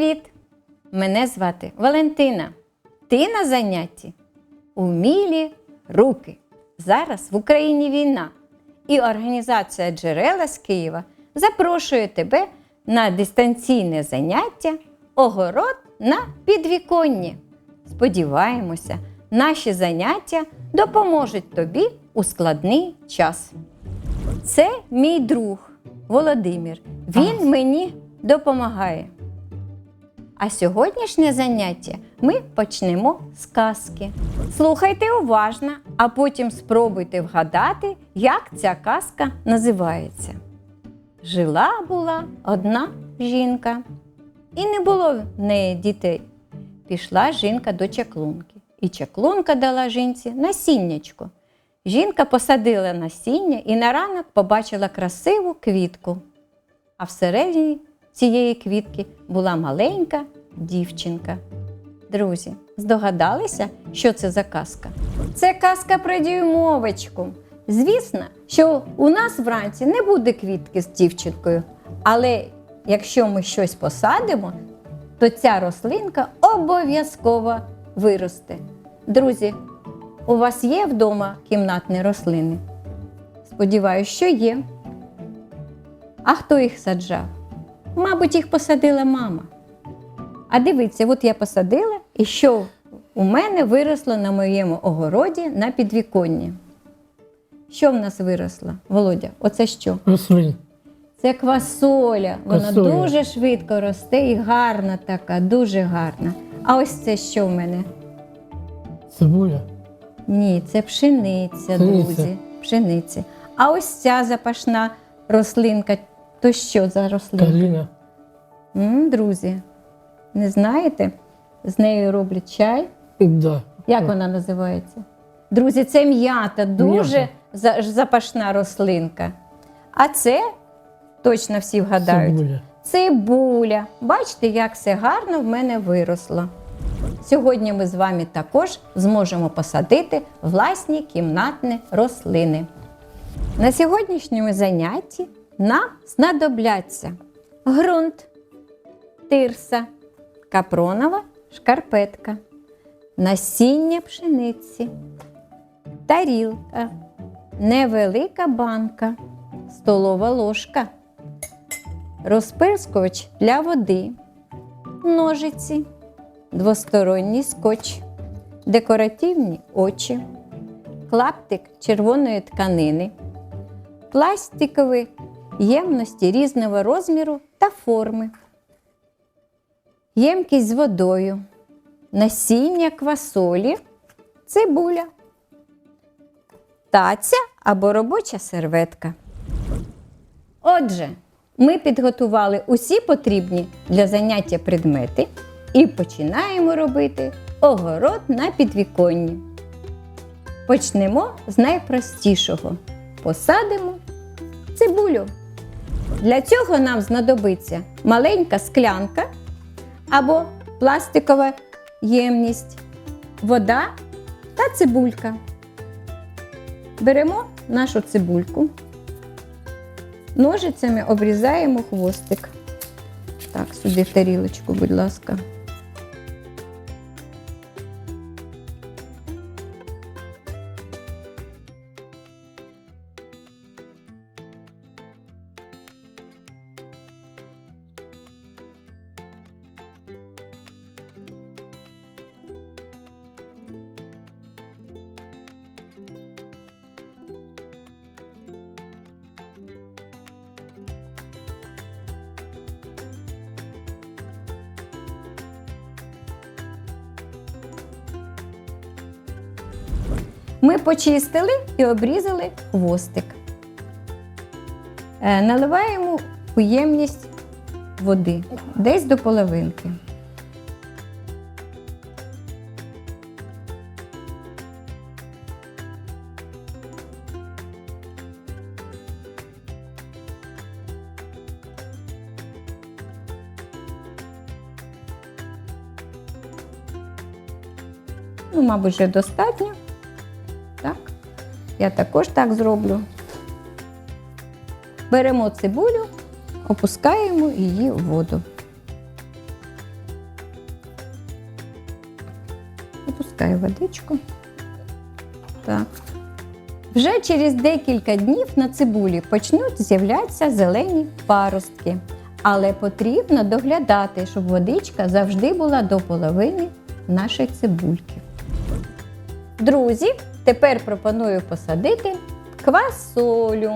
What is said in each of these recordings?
Привіт! Мене звати Валентина. Ти на занятті? Умілі руки. Зараз в Україні війна. І організація Джерела з Києва запрошує тебе на дистанційне заняття Огород на підвіконні. Сподіваємося, наші заняття допоможуть тобі у складний час. Це мій друг Володимир. Він мені допомагає. А сьогоднішнє заняття ми почнемо з казки. Слухайте уважно, а потім спробуйте вгадати, як ця казка називається. Жила була одна жінка, і не було в неї дітей. Пішла жінка до чаклунки, і чаклунка дала жінці насіннячко. Жінка посадила насіння і на ранок побачила красиву квітку. А всередині цієї квітки була маленька дівчинка. Друзі, здогадалися, що це за казка? Це казка про дюймовочку. Звісно, що у нас вранці не буде квітки з дівчинкою, але якщо ми щось посадимо, то ця рослинка обов'язково виросте. Друзі, у вас є вдома кімнатні рослини? Сподіваюсь, що є. А хто їх саджав? Мабуть, їх посадила мама. А дивіться, от я посадила, і що у мене виросло на моєму огороді на підвіконні. Що в нас виросло, Володя? Оце що? Рослин. Це квасоля. Вона Квасоля. дуже швидко росте і гарна така, дуже гарна. А ось це що в мене? Цибуля. Ні, це пшениця, Пшениця. друзі. Пшениця. А ось ця запашна рослинка. То що за рослинка? Калина. М, друзі, не знаєте? З нею роблять чай. Да. Як вона називається? Друзі, це м'ята, дуже М'ята. за- запашна рослинка. А це точно всі вгадають. Цибуля. Цибуля. Бачите, як все гарно в мене виросло. Сьогодні ми з вами також зможемо посадити власні кімнатні рослини. На сьогоднішньому занятті нам знадобляться ґрунт, тирса, капронова шкарпетка, насіння пшениці, тарілка, невелика банка, столова ложка розпирскувач для води, ножиці, двосторонній скотч, декоративні очі, клаптик червоної тканини, пластикові ємності різного розміру та форми, ємкість з водою, насіння квасолі, цибуля, таця або робоча серветка. Отже, ми підготували усі потрібні для заняття предмети і починаємо робити огород на підвіконні. Почнемо з найпростішого. Посадимо цибулю. Для цього нам знадобиться маленька склянка або пластикова ємність, вода та цибулька. Беремо нашу цибульку. Ножицями обрізаємо хвостик. Так, сюди в тарілочку, будь ласка. Ми почистили і обрізали хвостик. Е, Наливаємо у води десь до половинки. Ну, мабуть, вже достатньо. Я також так зроблю. Беремо цибулю, опускаємо її в воду. Опускаю водичку. Так. Вже через декілька днів на цибулі почнуть з'являтися зелені паростки. Але потрібно доглядати, щоб водичка завжди була до половини нашої цибульки. Друзі, тепер пропоную посадити квасолю.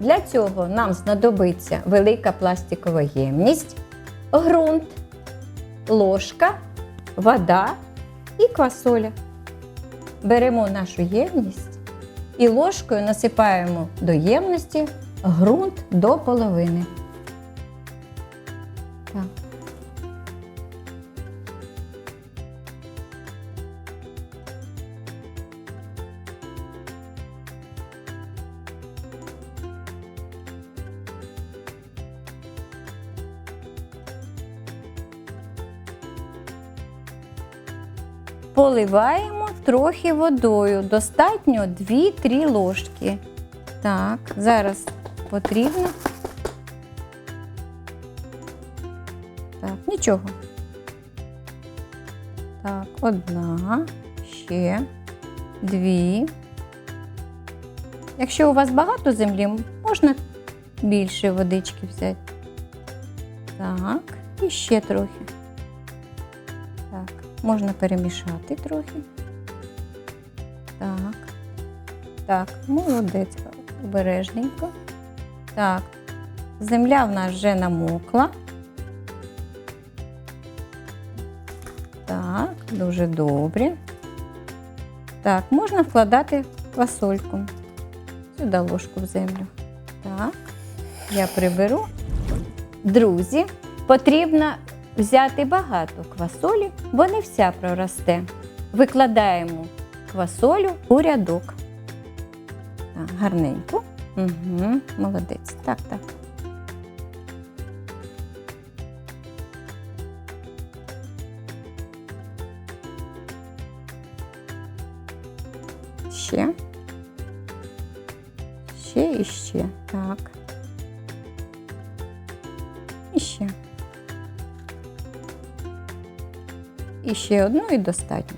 Для цього нам знадобиться велика пластикова ємність, ґрунт, ложка, вода і квасоля. Беремо нашу ємність і ложкою насипаємо до ємності ґрунт до половини. Поливаємо трохи водою. Достатньо 2-3 ложки. Так, зараз потрібно. Так, нічого. Так, одна, ще, дві. Якщо у вас багато землі, можна більше водички взяти. Так, і ще трохи. Можна перемішати трохи. Так. Так, молодець, обережненько. Так, земля в нас вже намокла. Так, дуже добре. Так, можна вкладати квасольку. Сюди ложку в землю. Так, я приберу. Друзі, потрібно взяти багато квасолі, бо не вся проросте. Викладаємо квасолю у рядок. Так, гарненько. Угу, молодець. Так, так. Ще одну і достатньо.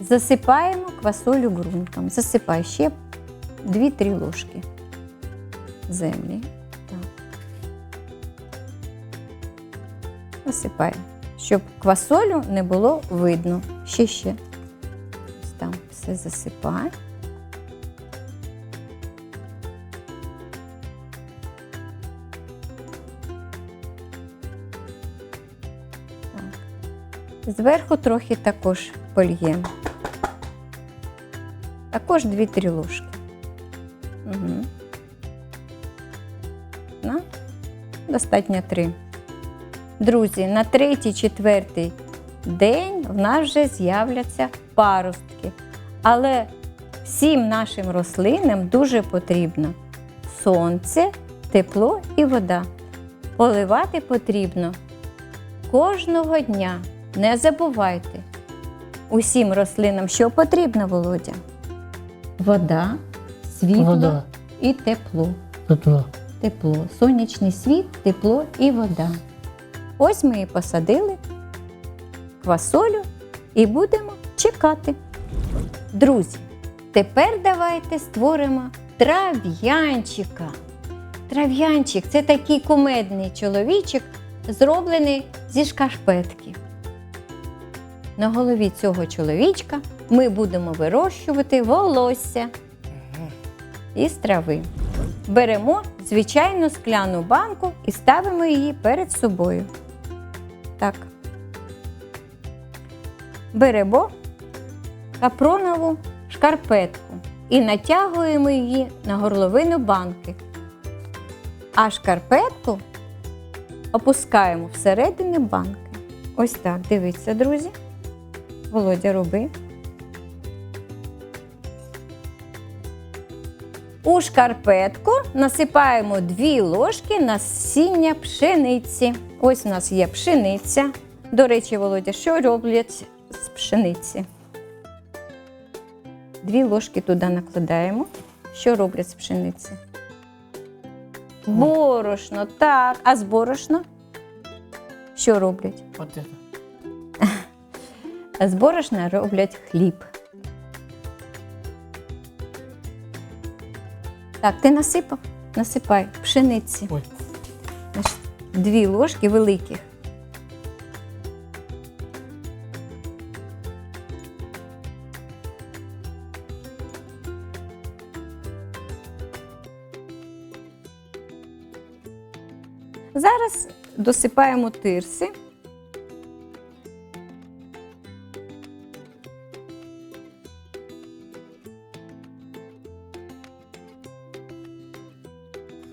Засипаємо квасолю ґрунтом. Засипай ще 2-3 ложки землі. Насипаємо, щоб квасолю не було видно. Ще ще. Ось там все засипай. Зверху трохи також польємо. Також 2-3 ложки. Угу. На. Достатньо 3. Друзі, на третій-четвертий день в нас вже з'являться паростки. Але всім нашим рослинам дуже потрібно сонце, тепло і вода. Поливати потрібно кожного дня. Не забувайте. Усім рослинам що потрібно, Володя? Вода, світло Вода. і тепло. Тепло. Тепло, сонячний світ, тепло і вода. Ось ми і посадили квасолю і будемо чекати. Друзі, тепер давайте створимо трав'янчика. Трав'янчик це такий кумедний чоловічок, зроблений зі шкарпетки. На голові цього чоловічка ми будемо вирощувати волосся із трави. Беремо звичайну скляну банку і ставимо її перед собою. Так. Беремо капронову шкарпетку і натягуємо її на горловину банки. А шкарпетку опускаємо всередину банки. Ось так, дивіться, друзі. Володя, роби. У шкарпетку насипаємо 2 ложки насіння пшениці. Ось у нас є пшениця. До речі, Володя, що роблять з пшениці? Дві ложки туди накладаємо. Що роблять з пшениці? Борошно, так. А з борошна? Що роблять? Это. З борошна роблять хліб. Так, ти насипав? Насипай пшениці. Ой. Дві ложки великих. Зараз досипаємо тирси.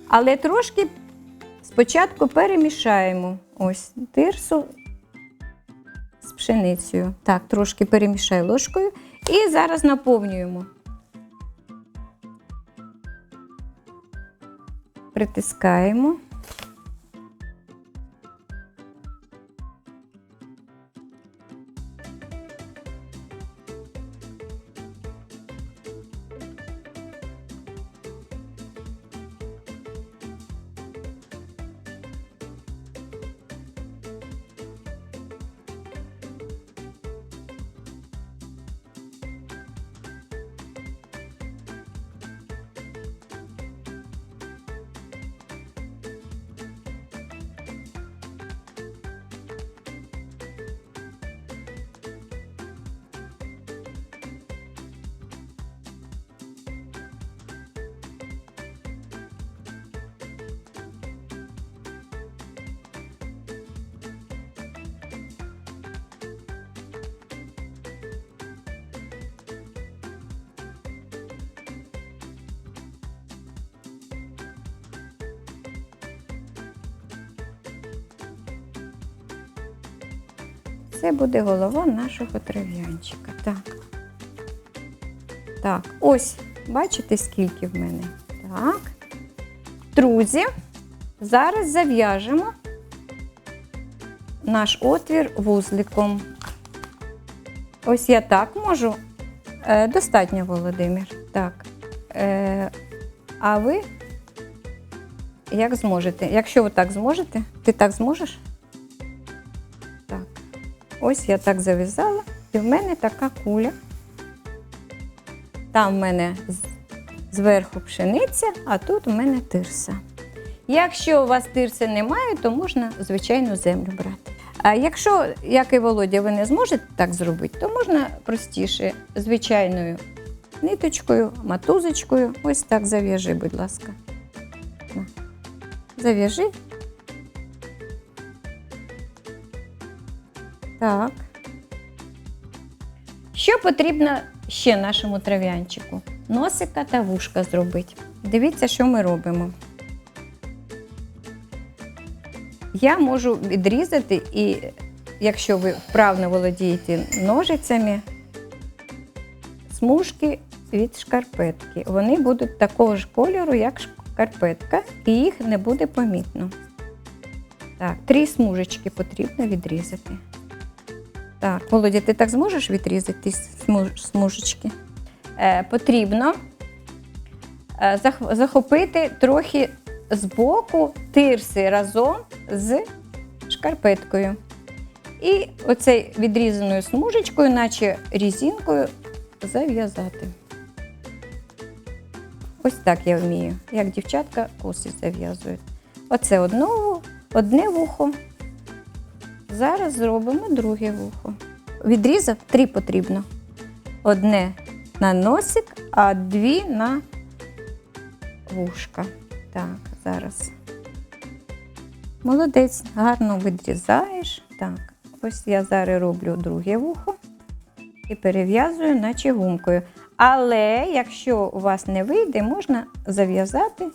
Але трошки спочатку перемішаємо ось тирсу з пшеницею. Так, трошки перемішаю ложкою і зараз наповнюємо. Притискаємо. Це буде голова нашого трав'янчика. Так. Так, ось, бачите, скільки в мене. Так. Друзі, зараз зав'яжемо наш отвір вузликом. Ось я так можу. Е, достатньо, Володимир. Так. Е, а ви як зможете? Якщо ви так зможете, ти так зможеш? Ось я так зав'язала, і в мене така куля. Там в мене зверху пшениця, а тут у мене тирса. Якщо у вас тирси немає, то можна звичайну землю брати. А якщо, як і Володя, ви не зможете так зробити, то можна простіше звичайною ниточкою, матузочкою. Ось так зав'яжи, будь ласка. Зав'яжи. Так. Що потрібно ще нашому трав'янчику? Носика та вушка зробити. Дивіться, що ми робимо. Я можу відрізати, і якщо ви вправно володієте ножицями, смужки від шкарпетки. Вони будуть такого ж кольору, як шкарпетка, і їх не буде помітно. Так, три смужечки потрібно відрізати. Так, Володя, ти так зможеш відрізати смужечки? Е, потрібно е, зах- захопити трохи з боку тирси разом з шкарпеткою. І оцей відрізаною смужечкою, наче різинкою, зав'язати. Ось так я вмію, як дівчатка коси зав'язують. Оце одне, ву- одне вухо. Зараз зробимо друге вухо. Відрізав три потрібно. Одне на носик, а дві на вушка. Так, зараз. Молодець, гарно відрізаєш. Так, ось я зараз роблю друге вухо і перев'язую, наче гумкою. Але якщо у вас не вийде, можна зав'язати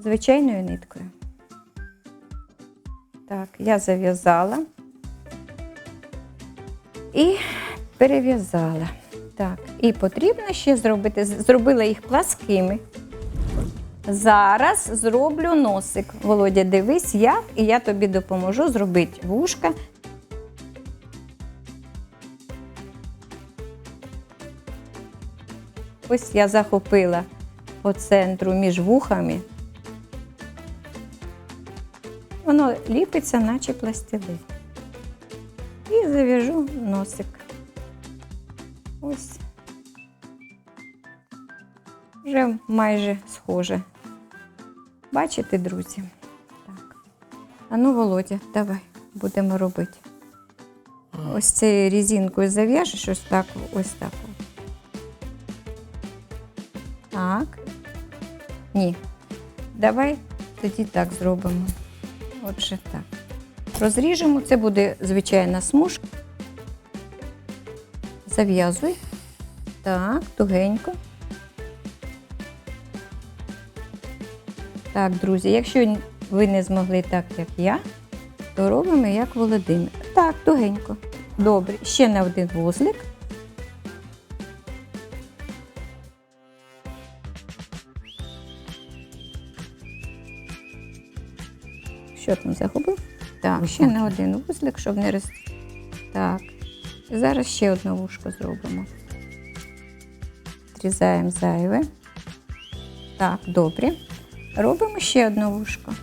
звичайною ниткою. Так, я зав'язала і перев'язала. Так, і потрібно ще зробити, зробила їх пласкими. Зараз зроблю носик. Володя, дивись як, і я тобі допоможу зробити вушка. Ось я захопила по центру між вухами. Воно ліпиться, наче пластилин. І зав'яжу носик. Ось. Вже майже схоже. Бачите, друзі? Так. А ну, Володя, давай будемо робити. Ось цією різинкою зав'яжеш ось так, ось так. Так. Ні. Давай тоді так зробимо. Отже, так. Розріжемо, це буде звичайна смужка. Зав'язуй. Так, тугенько. Так, друзі, якщо ви не змогли так, як я, то робимо як Володимир. Так, тугенько. Добре. Ще на один вузлик. Що там загубив? Так, ще на один вузлик, щоб не роз... Так. Зараз ще одне вушко зробимо. Зрізаємо зайве. Так, добре. Робимо ще одне вушко.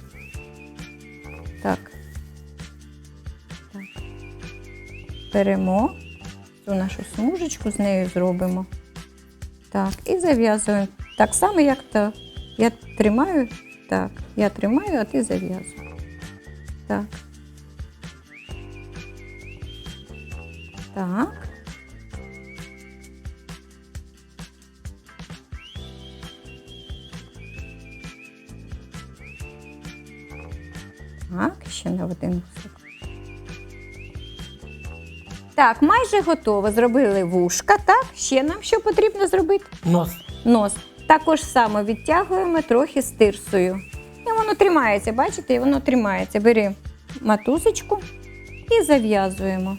Так. так. Беремо цю нашу смужечку, з нею зробимо. Так, і зав'язуємо. Так само, як то. Я тримаю, так, я тримаю, а ти зав'язуй. Так. Так. Так, ще на один вусик. Так, майже готово. Зробили вушка, так? Ще нам що потрібно зробити? Нос. Нос. Також само відтягуємо трохи з тирсою. Воно тримається, бачите, воно тримається. Бери матузочку і зав'язуємо.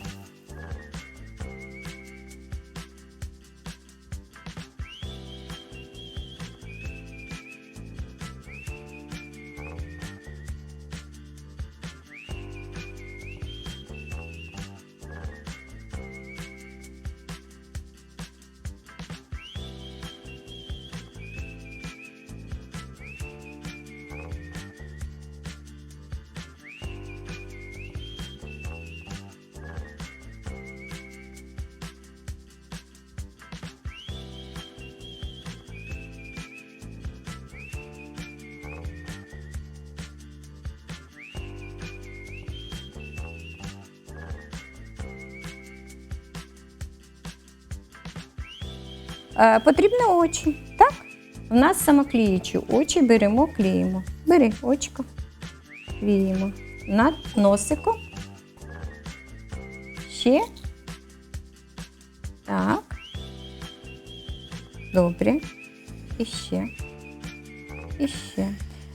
Е, потрібно очі, так? У нас самокліючі очі беремо, клеїмо. Бери очко, клеїмо. Над носиком. Ще. Так. Добре. І ще. І ще.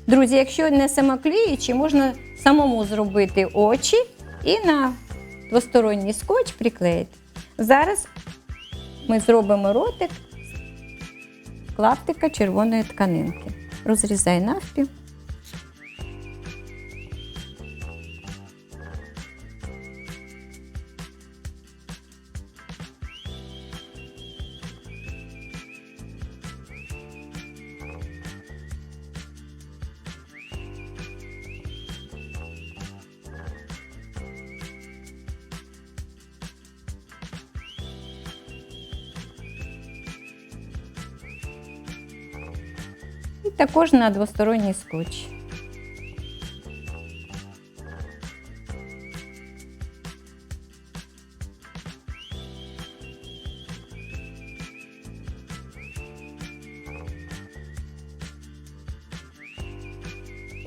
Друзі, якщо не самоклеючі, можна самому зробити очі і на двосторонній скотч приклеїти. Зараз ми зробимо ротик клаптика червоної тканинки. Розрізай навпіл. Також на двосторонній скотч.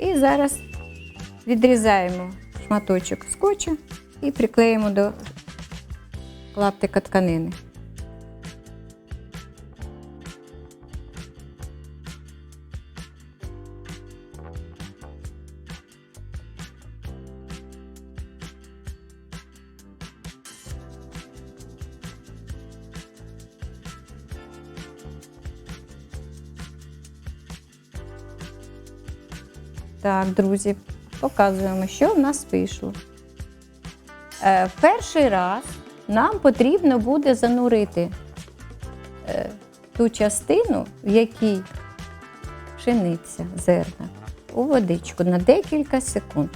І зараз відрізаємо шматочок скотчу і приклеїмо до клаптика тканини. Так, друзі, показуємо, що в нас вийшло. Е, перший раз нам потрібно буде занурити е, ту частину, в якій пшениця, зерна, у водичку на декілька секунд.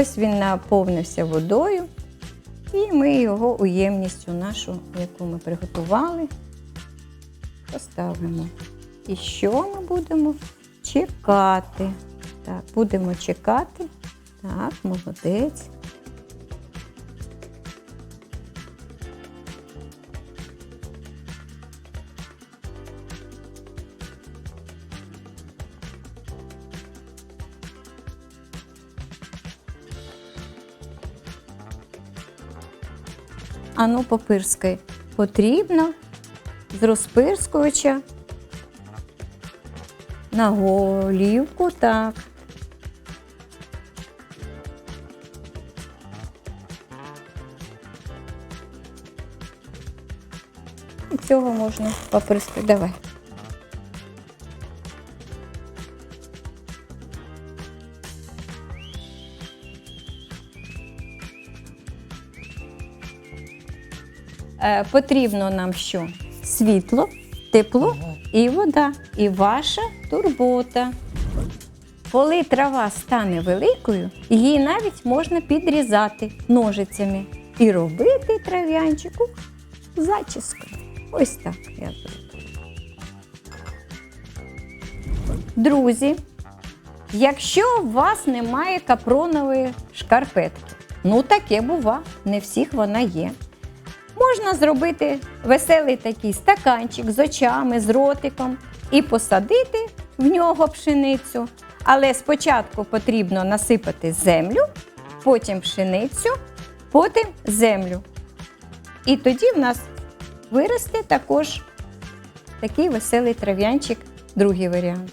Ось він наповнився водою, і ми його у ємність нашу, яку ми приготували, поставимо. І що ми будемо чекати? Так, будемо чекати. Так, молодець. Ану, попирскай. Потрібно з розпирскувача на голівку, так. Цього можна попирскати. Давай. Потрібно нам що? Світло, тепло і вода, і ваша турбота. Коли трава стане великою, її навіть можна підрізати ножицями і робити трав'янчику зачіску. Ось так я зроблю. Друзі, якщо у вас немає капронової шкарпетки, ну таке бува, не всіх вона є. Можна зробити веселий такий стаканчик з очами, з ротиком і посадити в нього пшеницю. Але спочатку потрібно насипати землю, потім пшеницю, потім землю. І тоді в нас виросте також такий веселий трав'янчик, другий варіант.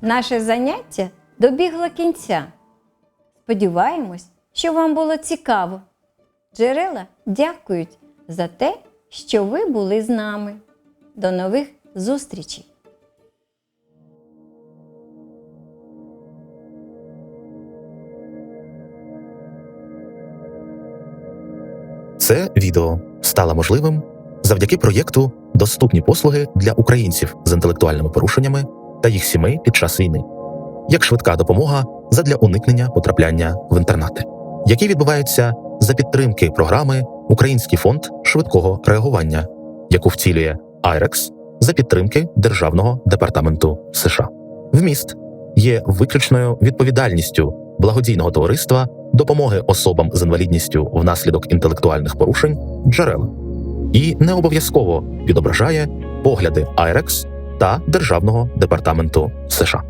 Наше заняття добігло кінця. Сподіваємось, що вам було цікаво. Джерела дякують за те, що ви були з нами. До нових зустрічей! Це відео стало можливим завдяки проєкту Доступні послуги для українців з інтелектуальними порушеннями та їх сімей під час війни, як швидка допомога задля уникнення потрапляння в інтернати, які відбуваються за підтримки програми Український фонд швидкого реагування, яку втілює IREX за підтримки Державного департаменту США. Вміст є виключною відповідальністю благодійного товариства допомоги особам з інвалідністю внаслідок інтелектуальних порушень джерела і не обов'язково відображає погляди IREX та Державного департаменту США.